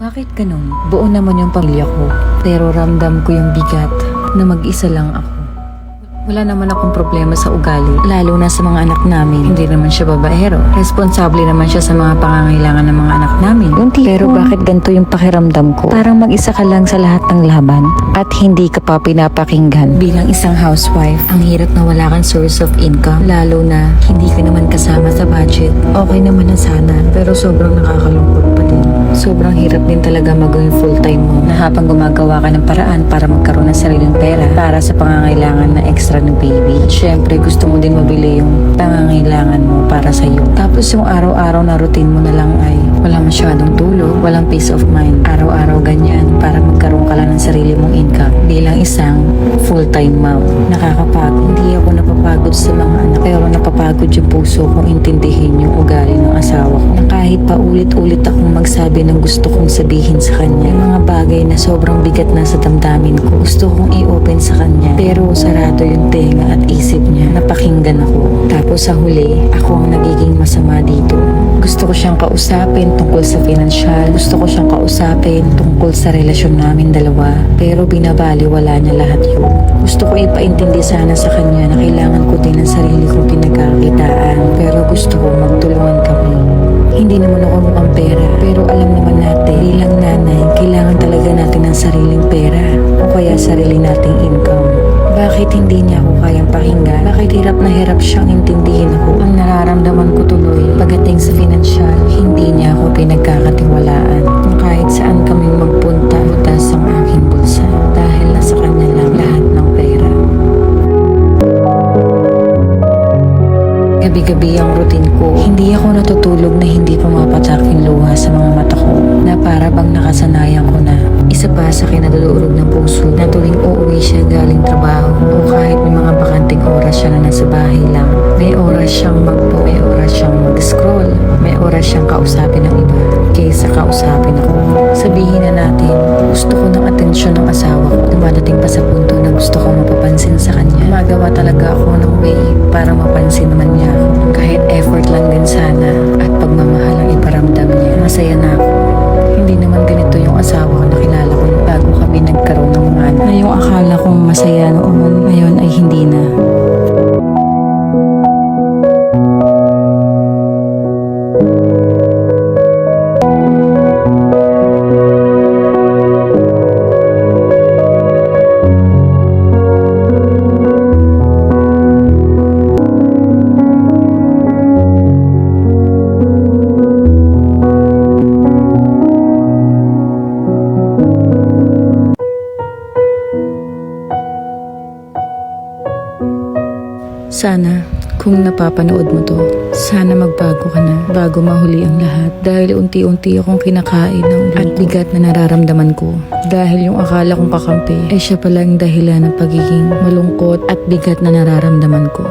Bakit ganun? Buo naman yung pamilya ko. Pero ramdam ko yung bigat na mag-isa lang ako. Wala naman akong problema sa ugali, lalo na sa mga anak namin. Hindi naman siya babaero. Responsable naman siya sa mga pangangailangan ng mga anak namin. Pero bakit ganito yung pakiramdam ko? Parang mag-isa ka lang sa lahat ng laban at hindi ka pa pinapakinggan. Bilang isang housewife, ang hirap na wala kang source of income, lalo na hindi ka naman kasama sa budget. Okay naman na sana, pero sobrang nakakalungkot pa din. Sobrang hirap din talaga magawin full-time mo na habang gumagawa ka ng paraan para magkaroon ng sariling pera para sa pangangailangan na extra ng baby. Siyempre, gusto mo din mabili yung pangangailangan mo para sa iyo. Tapos yung araw-araw na routine mo na lang ay wala masyadong tulog, walang peace of mind. Araw-araw ganyan para magkaroon ka lang ng sarili mong income bilang isang full-time mom. Nakakapagod. Hindi ako napapagod sa mga anak pero napapagod yung puso kong intindihin yung ugali ng asawa ko. Kahit pa ulit-ulit akong magsabi ng gusto kong sabihin sa kanya. Yung mga bagay na sobrang bigat na sa damdamin ko. Gusto kong i-open sa kanya. Pero sarado yung tenga at isip niya. Napakinggan ako. Tapos sa huli, ako ang nagiging masama dito. Gusto ko siyang kausapin tungkol sa financial. Gusto ko siyang kausapin tungkol sa relasyon namin dalawa. Pero binabaliwala niya lahat yun. Gusto ko ipaintindi sana sa kanya na kailangan ko din ng sarili kong pinagkakitaan. Pero gusto ko magtulungan kami. Hindi naman ako mukhang pera. Pero alam naman natin, bilang nanay, kailangan talaga natin ng sariling pera. O kaya sarili nating income. Bakit hindi niya ako kayang pakinggan? Bakit hirap na hirap siyang intindihin ako? Ang nararamdaman ko tuloy, pagdating sa financial, hindi niya ako pinagkakatiwalaan. Kahit saan kami Gabi-gabi ang routine ko. Hindi ako natutulog na hindi pumapatak yung luha sa mga mata ko na para bang nakasanayan ko na. Isa pa sa kinadulurog ng puso na tuwing uuwi siya galing trabaho o kahit may mga bakanting oras siya na nasa bahay lang. May oras siyang magpo, may oras siyang mag-scroll, may oras siyang kausapin ng iba kaysa kausapin ako. Sabihin na natin, gusto ko ng atensyon ng asawa ko. Dumadating masaya noon, ngayon ay hindi na. Sana, kung napapanood mo to, sana magbago ka na bago mahuli ang lahat. Dahil unti-unti akong kinakain ng at bigat na nararamdaman ko. Dahil yung akala kong kakampi ay siya pala ang dahilan ng pagiging malungkot at bigat na nararamdaman ko.